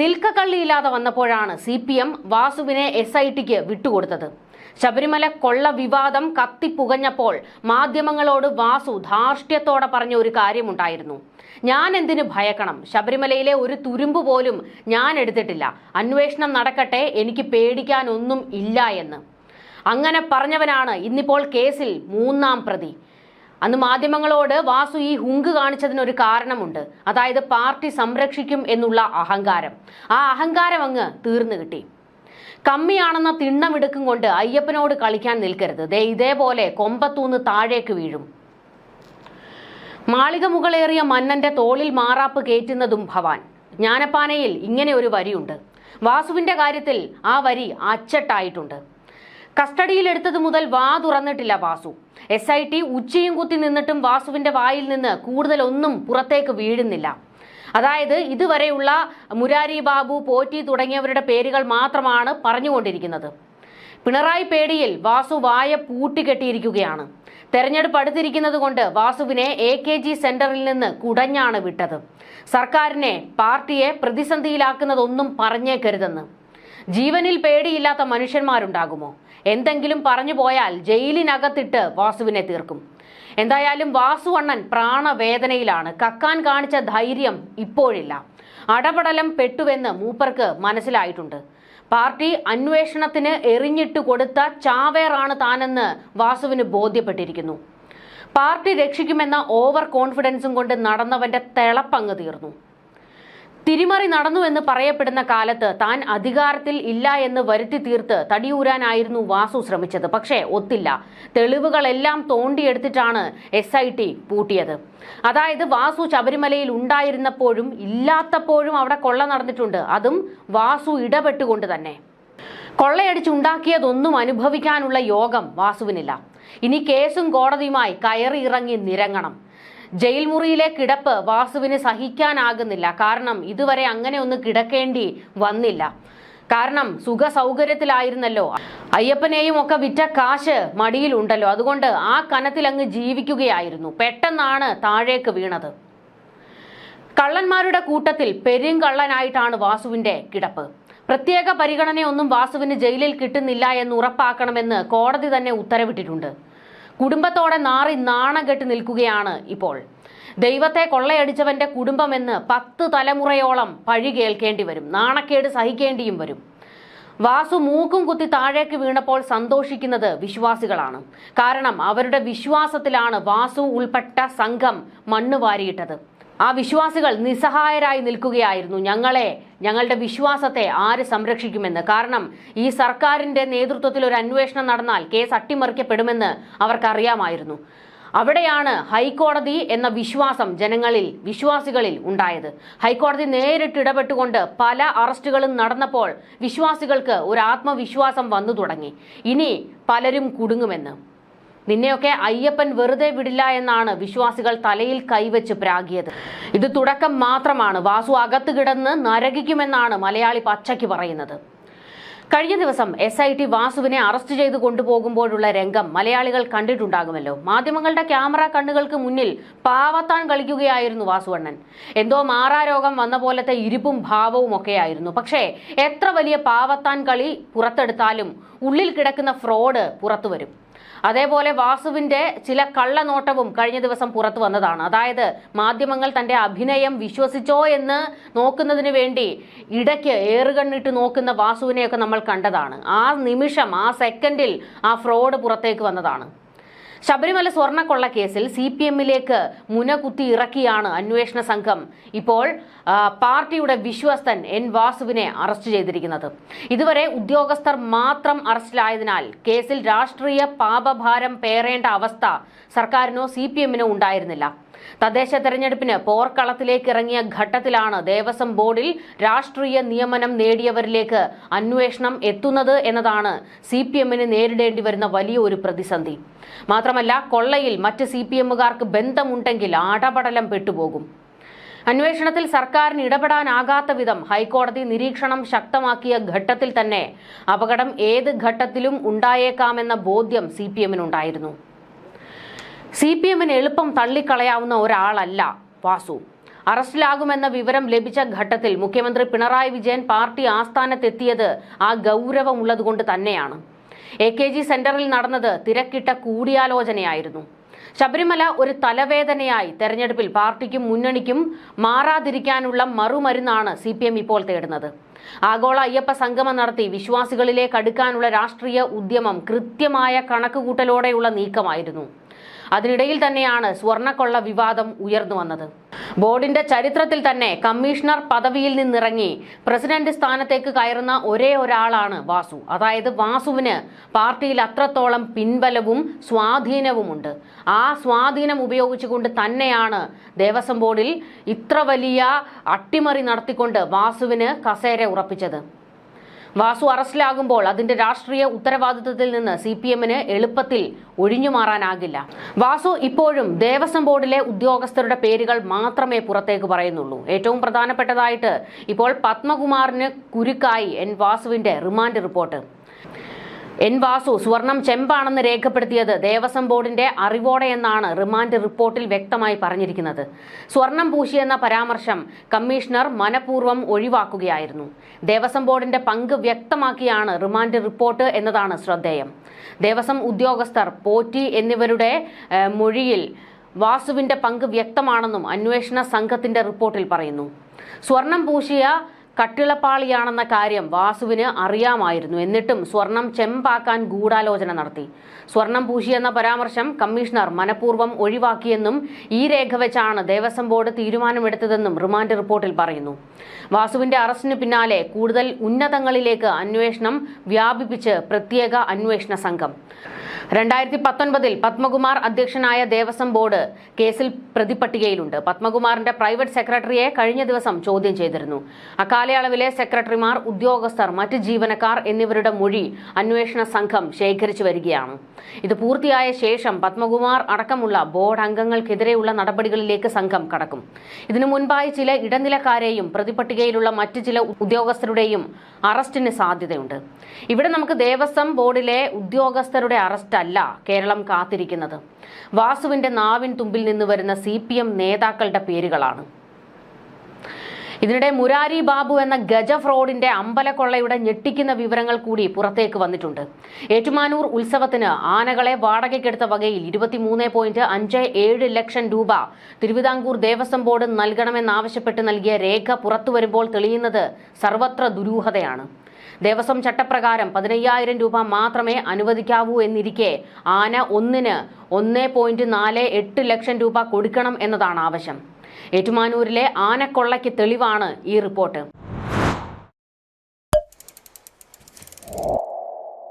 നിൽക്കക്കള്ളിയില്ലാതെ വന്നപ്പോഴാണ് C P M വാസുവിനെ S I ടിക്ക് വിട്ടുകൊടുത്തത്. ശബരിമല കൊള്ള വിവാദം കത്തിപ്പുകഞ്ഞപ്പോൾ മാധ്യമങ്ങളോട് വാസു ധാർഷ്ട്യത്തോടെ പറഞ്ഞ ഒരു കാര്യമുണ്ടായിരുന്നു. ഞാൻ എന്തിനു ഭയക്കണം? ശബരിമലയിലെ ഒരു തുരുമ്പ് പോലും ഞാൻ എടുത്തിട്ടില്ല. അന്വേഷണം നടക്കട്ടെ എനിക്ക് പേടിക്കാനൊന്നും ഇല്ല എന്ന്. അങ്ങനെ പറഞ്ഞവനാണ് ഇന്നിപ്പോൾ കേസിൽ മൂന്നാം പ്രതി. അന്ന് മാധ്യമങ്ങളോട് വാസു ഈ ഹുങ്ക് കാണിച്ചതിനൊരു കാരണമുണ്ട്. അതായത് പാർട്ടി സംരക്ഷിക്കും എന്നുള്ള അഹങ്കാരം. ആ അഹങ്കാരം അങ്ങ് തീർന്നു കിട്ടി. കമ്മിയാണെന്ന തിണ്ണമെടുക്കും കൊണ്ട് അയ്യപ്പനോട് കളിക്കാൻ നിൽക്കരുത്. ദേ ഇതേപോലെ കൊമ്പത്തൂന്ന് താഴേക്ക് വീഴും. മാളിക മുകളേറിയ മന്നന്റെ തോളിൽ മാറാപ്പ് കയറ്റുന്നതും ഭവാൻ. ജ്ഞാനപ്പാനയിൽ ഇങ്ങനെ ഒരു വരിയുണ്ട്. വാസുവിന്റെ കാര്യത്തിൽ ആ വരി അച്ചട്ടായിട്ടുണ്ട്. കസ്റ്റഡിയിലെടുത്തത് മുതൽ വാ തുറന്നിട്ടില്ല വാസു. എസ് ഐ ടി ഉച്ചയും കുത്തി നിന്നിട്ടും വാസുവിന്റെ വായിൽ നിന്ന് കൂടുതലൊന്നും പുറത്തേക്ക് വീഴുന്നില്ല. അതായത് ഇതുവരെയുള്ള മുരാരി ബാബു പോറ്റി തുടങ്ങിയവരുടെ പേരുകൾ മാത്രമാണ് പറഞ്ഞുകൊണ്ടിരിക്കുന്നത്. പിണറായി പേടിയിൽ വാസു വായ പൂട്ടിക്കെട്ടിയിരിക്കുകയാണ്. തെരഞ്ഞെടുപ്പ് അടുത്തിരിക്കുന്നത് കൊണ്ട് വാസുവിനെ എ കെ ജി സെന്ററിൽ നിന്ന് കുടഞ്ഞാണ് വിട്ടത്. സർക്കാരിനെ പാർട്ടിയെ പ്രതിസന്ധിയിലാക്കുന്നതൊന്നും പറഞ്ഞേക്കരുതെന്ന്. ജീവനിൽ പേടിയില്ലാത്ത മനുഷ്യന്മാരുണ്ടാകുമോ? എന്തെങ്കിലും പറഞ്ഞു പോയാൽ ജയിലിനകത്തിട്ട് വാസുവിനെ തീർക്കും. എന്തായാലും വാസുവണ്ണൻ പ്രാണവേദനയിലാണ്. കക്കാൻ കാണിച്ച ധൈര്യം ഇപ്പോഴില്ല. അടപടലം പെട്ടുവെന്ന് മൂപ്പർക്ക് മനസ്സിലായിട്ടുണ്ട്. പാർട്ടി അന്വേഷണത്തിന് എറിഞ്ഞിട്ട് കൊടുത്ത ചാവേറാണ് താനെന്ന് വാസുവിന് ബോധ്യപ്പെട്ടിരിക്കുന്നു. പാർട്ടി രക്ഷിക്കുമെന്ന ഓവർ കോൺഫിഡൻസും കൊണ്ട് നടന്നവന്റെ തിളപ്പങ്ങ് തീർന്നു. തിരിമറി നടന്നുവെന്ന് പറയപ്പെടുന്ന കാലത്ത് താൻ അധികാരത്തിൽ ഇല്ല എന്ന് വരുത്തി തീർത്ത് തടിയൂരാനായിരുന്നു വാസു ശ്രമിച്ചത്. പക്ഷേ ഒത്തില്ല. തെളിവുകളെല്ലാം തോണ്ടിയെടുത്തിട്ടാണ് എസ് ഐ ടി പൂട്ടിയത്. അതായത് വാസു ശബരിമലയിൽ ഉണ്ടായിരുന്നപ്പോഴും ഇല്ലാത്തപ്പോഴും അവിടെ കൊള്ള നടന്നിട്ടുണ്ട്. അതും വാസു ഇടപെട്ടുകൊണ്ട് തന്നെ. കൊള്ളയടിച്ചുണ്ടാക്കിയതൊന്നും അനുഭവിക്കാനുള്ള യോഗം വാസുവിനില്ല. ഇനി കേസും കോടതിയുമായി കയറി ഇറങ്ങി നിരങ്ങണം. ജയിൽ മുറിയിലെ കിടപ്പ് വാസുവിന് സഹിക്കാനാകുന്നില്ല. കാരണം ഇതുവരെ അങ്ങനെ ഒന്ന് കിടക്കേണ്ടി വന്നില്ല. കാരണം സുഖ സൗകര്യത്തിലായിരുന്നല്ലോ അയ്യപ്പനെയും ഒക്കെ വിറ്റ കാശ് മടിയിലുണ്ടല്ലോ. അതുകൊണ്ട് ആ കനത്തിൽ അങ്ങ് ജീവിക്കുകയായിരുന്നു. പെട്ടെന്നാണ് താഴേക്ക് വീണത്. കള്ളന്മാരുടെ കൂട്ടത്തിൽ പെരുങ്കള്ളനായിട്ടാണ് വാസുവിന്റെ കിടപ്പ്. പ്രത്യേക പരിഗണനയൊന്നും വാസുവിന് ജയിലിൽ കിട്ടുന്നില്ല എന്ന് ഉറപ്പാക്കണമെന്ന് കോടതി തന്നെ ഉത്തരവിട്ടിട്ടുണ്ട്. കുടുംബത്തോടെ നാറി നാണം കെട്ടി നിൽക്കുകയാണ് ഇപ്പോൾ. ദൈവത്തെ കൊള്ളയടിച്ചവന്റെ കുടുംബമെന്ന് പത്ത് തലമുറയോളം പഴി കേൾക്കേണ്ടി വരും. നാണക്കേട് സഹിക്കേണ്ടിയും വരും. വാസു മൂക്കും കുത്തി താഴേക്ക് വീണപ്പോൾ സന്തോഷിക്കുന്നത് വിശ്വാസികളാണ്. കാരണം അവരുടെ വിശ്വാസത്തിലാണ് വാസു ഉൾപ്പെട്ട സംഘം മണ്ണ് വാരിയിട്ടത്. ആ വിശ്വാസികൾ നിസ്സഹായരായി നിൽക്കുകയായിരുന്നു. ഞങ്ങളെ ഞങ്ങളുടെ വിശ്വാസത്തെ ആര് സംരക്ഷിക്കുമെന്ന്. കാരണം ഈ സർക്കാരിന്റെ നേതൃത്വത്തിൽ ഒരു അന്വേഷണം നടന്നാൽ കേസ് അട്ടിമറിക്കപ്പെടുമെന്ന് അവർക്കറിയാമായിരുന്നു. അവിടെയാണ് ഹൈക്കോടതി എന്ന വിശ്വാസം ജനങ്ങളിൽ വിശ്വാസികളിൽ ഉണ്ടായത്. ഹൈക്കോടതി നേരിട്ട് ഇടപെട്ടുകൊണ്ട് പല അറസ്റ്റുകളും നടന്നപ്പോൾ വിശ്വാസികൾക്ക് ഒരു ആത്മവിശ്വാസം വന്നു തുടങ്ങി. ഇനി പലരും കുടുങ്ങുമെന്ന്. നിന്നെയൊക്കെ അയ്യപ്പൻ വെറുതെ വിടില്ല എന്നാണ് വിശ്വാസികൾ തലയിൽ കൈവച്ച് പ്രാഗിയത്. ഇത് തുടക്കം മാത്രമാണ്. വാസു അകത്ത് കിടന്ന് നരകിക്കുമെന്നാണ് മലയാളി പച്ചയ്ക്ക് പറയുന്നത്. കഴിഞ്ഞ ദിവസം എസ് ഐ ടി വാസുവിനെ അറസ്റ്റ് ചെയ്ത് കൊണ്ടുപോകുമ്പോഴുള്ള രംഗം മലയാളികൾ കണ്ടിട്ടുണ്ടാകുമല്ലോ. മാധ്യമങ്ങളുടെ ക്യാമറ കണ്ണുകൾക്ക് മുന്നിൽ പാവത്താൻ കളിക്കുകയായിരുന്നു വാസുവണ്ണൻ. എന്തോ മാറാരോഗം വന്ന പോലത്തെ ഇരിപ്പും ഭാവവും ഒക്കെയായിരുന്നു. പക്ഷേ എത്ര വലിയ പാവത്താൻ കളി പുറത്തെടുത്താലും ഉള്ളിൽ കിടക്കുന്ന ഫ്രോഡ് പുറത്തു വരും. അതേപോലെ വാസുവിന്റെ ചില കള്ളനോട്ടവും കഴിഞ്ഞ ദിവസം പുറത്തു വന്നതാണ്. അതായത് മാധ്യമങ്ങൾ തന്റെ അഭിനയം വിശ്വസിച്ചോ എന്ന് നോക്കുന്നതിന് വേണ്ടി ഇടയ്ക്ക് ഏറുകണ്ണിട്ട് നോക്കുന്ന വാസുവിനെയൊക്കെ നമ്മൾ കണ്ടതാണ്. ആ നിമിഷം ആ സെക്കൻഡിൽ ആ ഫ്രോഡ് പുറത്തേക്ക് വന്നതാണ്. ശബരിമല സ്വർണക്കൊള്ള കേസിൽ സി പി എമ്മിലേക്ക് മുനകുത്തി ഇറക്കിയാണ് അന്വേഷണ സംഘം. ഇപ്പോൾ പാർട്ടിയുടെ വിശ്വസ്തൻ എൻ വാസുവിനെ അറസ്റ്റ് ചെയ്തിരിക്കുന്നത്. ഇതുവരെ ഉദ്യോഗസ്ഥർ മാത്രം അറസ്റ്റിലായതിനാൽ കേസിൽ രാഷ്ട്രീയ പാപഭാരം പേറേണ്ട അവസ്ഥ സർക്കാരിനോ സി പി എമ്മിനോ ഉണ്ടായിരുന്നില്ല. തദ്ദേശ തെരഞ്ഞെടുപ്പിന് പോർക്കളത്തിലേക്ക് ഇറങ്ങിയ ഘട്ടത്തിലാണ് ദേവസ്വം ബോർഡിൽ രാഷ്ട്രീയ നിയമനം നേടിയവരിലേക്ക് അന്വേഷണം എത്തുന്നത് എന്നതാണ് സി പി എമ്മിന് നേരിടേണ്ടി വരുന്ന വലിയ ഒരു പ്രതിസന്ധി. മാത്രമല്ല കൊള്ളയിൽ മറ്റ് സി പി എമ്മുകാർക്ക് ബന്ധമുണ്ടെങ്കിൽ ആടപടലം പെട്ടുപോകും. അന്വേഷണത്തിൽ സർക്കാരിന് ഇടപെടാനാകാത്ത വിധം ഹൈക്കോടതി നിരീക്ഷണം ശക്തമാക്കിയ ഘട്ടത്തിൽ തന്നെ അപകടം ഏത് ഘട്ടത്തിലും ഉണ്ടായേക്കാമെന്ന ബോധ്യം സി പി എമ്മിനുണ്ടായിരുന്നു. സി പി എമ്മിന് എളുപ്പം തള്ളിക്കളയാവുന്ന ഒരാളല്ല വാസു. അറസ്റ്റിലാകുമെന്ന വിവരം ലഭിച്ച ഘട്ടത്തിൽ മുഖ്യമന്ത്രി പിണറായി വിജയൻ പാർട്ടി ആസ്ഥാനത്തെത്തിയത് ആ ഗൗരവമുള്ളതുകൊണ്ട് തന്നെയാണ്. എ കെ ജി സെന്ററിൽ നടന്നത് തിരക്കിട്ട കൂടിയാലോചനയായിരുന്നു. ശബരിമല ഒരു തലവേദനയായി തെരഞ്ഞെടുപ്പിൽ പാർട്ടിക്കും മുന്നണിക്കും മാറാതിരിക്കാനുള്ള മറുമരുന്നാണ് സി പി എം ഇപ്പോൾ തേടുന്നത്. ആഗോള അയ്യപ്പ സംഗമം നടത്തി വിശ്വാസികളിലേക്ക് അടുക്കാനുള്ള രാഷ്ട്രീയ ഉദ്യമം കൃത്യമായ കണക്കുകൂട്ടലോടെയുള്ള നീക്കമായിരുന്നു. അതിനിടയിൽ തന്നെയാണ് സ്വർണക്കൊള്ള വിവാദം ഉയർന്നു വന്നത്. ബോർഡിന്റെ ചരിത്രത്തിൽ തന്നെ കമ്മീഷണർ പദവിയിൽ നിന്നിറങ്ങി പ്രസിഡന്റ് സ്ഥാനത്തേക്ക് കയറുന്ന ഒരേ ഒരാളാണ് വാസു. അതായത് വാസുവിന് പാർട്ടിയിൽ അത്രത്തോളം പിൻബലവും സ്വാധീനവുമുണ്ട്. ആ സ്വാധീനം ഉപയോഗിച്ചുകൊണ്ട് തന്നെയാണ് ദേവസ്വം ബോർഡിൽ ഇത്ര വലിയ അട്ടിമറി നടത്തിക്കൊണ്ട് വാസുവിന് കസേര ഉറപ്പിച്ചത്. വാസു അറസ്റ്റിലാകുമ്പോൾ അതിന്റെ രാഷ്ട്രീയ ഉത്തരവാദിത്വത്തിൽ നിന്ന് സി പി എമ്മിന് എളുപ്പത്തിൽ ഒഴിഞ്ഞുമാറാനാകില്ല. വാസു ഇപ്പോഴും ദേവസ്വം ബോർഡിലെ ഉദ്യോഗസ്ഥരുടെ പേരുകൾ മാത്രമേ പുറത്തേക്ക് പറയുന്നുള്ളൂ. ഏറ്റവും പ്രധാനപ്പെട്ടതായിട്ട് ഇപ്പോൾ പത്മകുമാറിന് കുരുക്കായി എൻ വാസുവിന്റെ റിമാൻഡ് റിപ്പോർട്ട്. എൻ വാസു സ്വർണം ചെമ്പാണെന്ന് രേഖപ്പെടുത്തിയത് ദേവസ്വം ബോർഡിന്റെ അറിവോടെ എന്നാണ് റിമാൻഡ് റിപ്പോർട്ടിൽ വ്യക്തമായി പറഞ്ഞിരിക്കുന്നത്. സ്വർണം പൂശിയെന്ന പരാമർശം കമ്മീഷണർ മനഃപൂർവം ഒഴിവാക്കുകയായിരുന്നു. ദേവസ്വം ബോർഡിന്റെ പങ്ക് വ്യക്തമാക്കിയാണ് റിമാൻഡ് റിപ്പോർട്ട് എന്നതാണ് ശ്രദ്ധേയം. ദേവസ്വം ഉദ്യോഗസ്ഥർ പോറ്റി എന്നിവരുടെ മൊഴിയിൽ വാസുവിന്റെ പങ്ക് വ്യക്തമാണെന്നും അന്വേഷണ സംഘത്തിന്റെ റിപ്പോർട്ടിൽ പറയുന്നു. സ്വർണം പൂശിയ കട്ടിളപ്പാളിയാണെന്ന കാര്യം വാസുവിന് അറിയാമായിരുന്നു. എന്നിട്ടും സ്വർണം ചെമ്പാക്കാൻ ഗൂഢാലോചന നടത്തി. സ്വർണം പൂശിയെന്ന പരാമർശം കമ്മീഷണർ മനഃപൂർവം ഒഴിവാക്കിയെന്നും ഈ രേഖ വെച്ചാണ് ദേവസ്വം ബോർഡ് തീരുമാനമെടുത്തതെന്നും റിമാൻഡ് റിപ്പോർട്ടിൽ പറയുന്നു. വാസുവിന്റെ അറസ്റ്റിന് പിന്നാലെ കൂടുതൽ ഉന്നതങ്ങളിലേക്ക് അന്വേഷണം വ്യാപിപ്പിച്ച് പ്രത്യേക അന്വേഷണ സംഘം. രണ്ടായിരത്തി പത്തൊൻപതിൽ പത്മകുമാർ അധ്യക്ഷനായ ദേവസ്വം ബോർഡ് കേസിൽ പ്രതിപട്ടികയിലുണ്ട് പത്മകുമാറിന്റെ പ്രൈവറ്റ് സെക്രട്ടറിയെ കഴിഞ്ഞ ദിവസം ചോദ്യം ചെയ്തിരുന്നു. അക്കാലയളവിലെ സെക്രട്ടറിമാർ ഉദ്യോഗസ്ഥർ മറ്റ് ജീവനക്കാർ എന്നിവരുടെ മൊഴി അന്വേഷണ സംഘം ശേഖരിച്ചു വരികയാണ്. ഇത് പൂർത്തിയായ ശേഷം പത്മകുമാർ അടക്കമുള്ള ബോർഡ് അംഗങ്ങൾക്കെതിരെയുള്ള നടപടികളിലേക്ക് സംഘം കടക്കും. ഇതിനു മുൻപായി ചില ഇടനിലക്കാരെയും പ്രതിപട്ടികയിലുള്ള മറ്റ് ചില ഉദ്യോഗസ്ഥരുടെയും അറസ്റ്റിന് സാധ്യതയുണ്ട്. ഇവിടെ നമുക്ക് ദേവസ്വം ബോർഡിലെ ഉദ്യോഗസ്ഥരുടെ അറസ്റ്റ് അല്ല കേരളം കാത്തിരിക്കുന്നത്. വാസുവിന്റെ നാവിൻ തുമ്പിൽ നിന്ന് വരുന്ന സി പി എം നേതാക്കളുടെ പേരുകളാണ്. ഇതിനിടെ മുരാരി ബാബു എന്ന ഗജ ഫ്രോഡിന്റെ അമ്പലക്കൊള്ളയുടെ ഞെട്ടിക്കുന്ന വിവരങ്ങൾ കൂടി പുറത്തേക്ക് വന്നിട്ടുണ്ട്. ഏറ്റുമാനൂർ ഉത്സവത്തിന് ആനകളെ വാടകയ്ക്കെടുത്ത വകയിൽ ഇരുപത്തിമൂന്ന് പോയിന്റ് അഞ്ച് ഏഴ് ലക്ഷം രൂപ തിരുവിതാംകൂർ ദേവസ്വം ബോർഡ് നൽകണമെന്നാവശ്യപ്പെട്ട് നൽകിയ രേഖ പുറത്തുവരുമ്പോൾ തെളിയുന്നത് സർവത്ര ദുരൂഹതയാണ്. ദേവസ്വം ചട്ടപ്രകാരം പതിനയ്യായിരം രൂപ മാത്രമേ അനുവദിക്കാവൂ എന്നിരിക്കെ ആന ഒന്നിന് ഒന്ന് പോയിന്റ് നാല് എട്ട് ലക്ഷം രൂപ കൊടുക്കണം എന്നതാണ് ആവശ്യം. ഏറ്റുമാനൂരിലെ ആനക്കൊള്ളയ്ക്ക് തെളിവാണ് ഈ റിപ്പോർട്ട്.